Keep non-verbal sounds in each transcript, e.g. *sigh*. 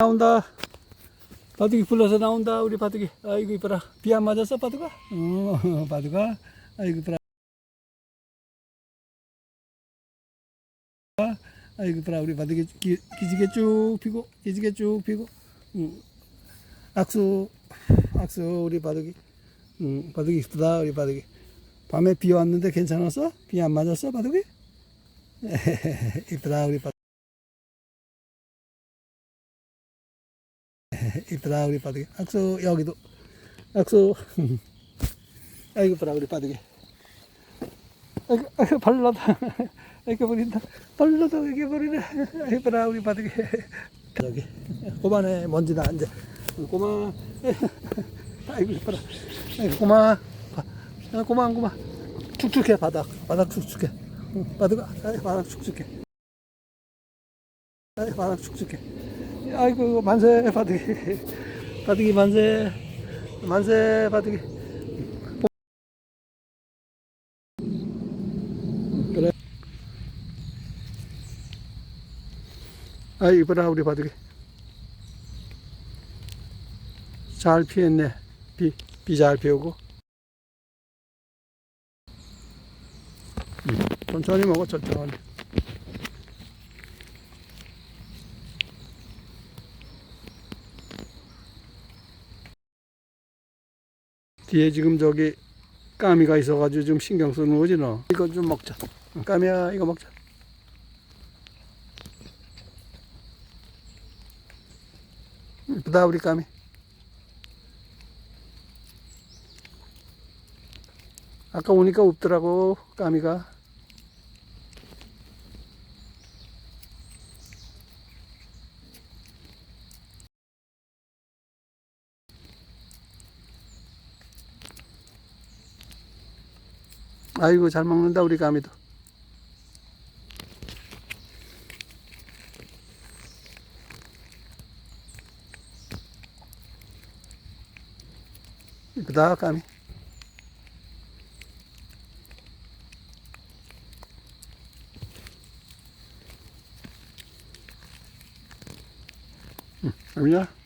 나온다. 바둑이 불러서 나온다. 우리 바둑이. 아이고 이뻐라. 비 안 맞았어 바둑아? 어, *laughs* 바둑아. 아이고 이뻐라. 아이고 이뻐라. 우리 바둑이 기, 기지개 쭉 피고 기지개 쭉 피고. 응. 악수 악수 우리 바둑이. 응, 바둑이 이쁘다 우리 바둑이. 밤에 비 왔는데 괜찮았어? 비 안 맞았어 바둑이? *laughs* 이쁘다 우리 바둑이. *laughs* 이쁘다 우리 바둑이 악수 여기도. 악수. *laughs* 아이고 이쁘다 우리 바둑이 아이고, 아이고 발라다. *laughs* 이렇게 버린다. 발라다 이렇게 버리네. 아이고 이쁘다 우리 바둑이 여기 고만에 먼지나 앉아 고마. 아이고 이쁘다 아이고 고마. 아, 고마 고마. 축축해 바닥. 바닥 축축해. 응, 바둑아 바닥 축축해. 바닥 축축해 아이고 만세 바둑이 바둑이 만세 만세 바둑이 그래. 아 이뻐라 우리 바둑이 잘 피했네. 비 비 잘 피우고. 음, 천천히 먹어 천천히 뒤에 지금 저기 까미가 있어가지고 좀 신경 쓰는 거지 너. 이거 좀 먹자. 응, 까미야 이거 먹자. 이쁘다 우리 까미. 아까 오니까 없더라고 까미가 아이고 잘 먹는다 우리 까미도. 이쁘다 까미. 응, 까미야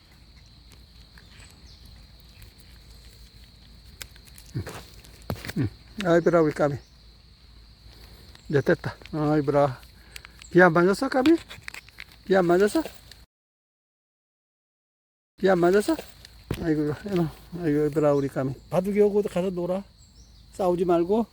아이브라 우리 까미 이제 됐다 아이브라 비 안 맞았어 까미? 비 안 맞았어? 비 안 맞았어? 아이고 이놈 아이고 이브라 우리 까미 바둑이 오고 가서 놀아 싸우지 말고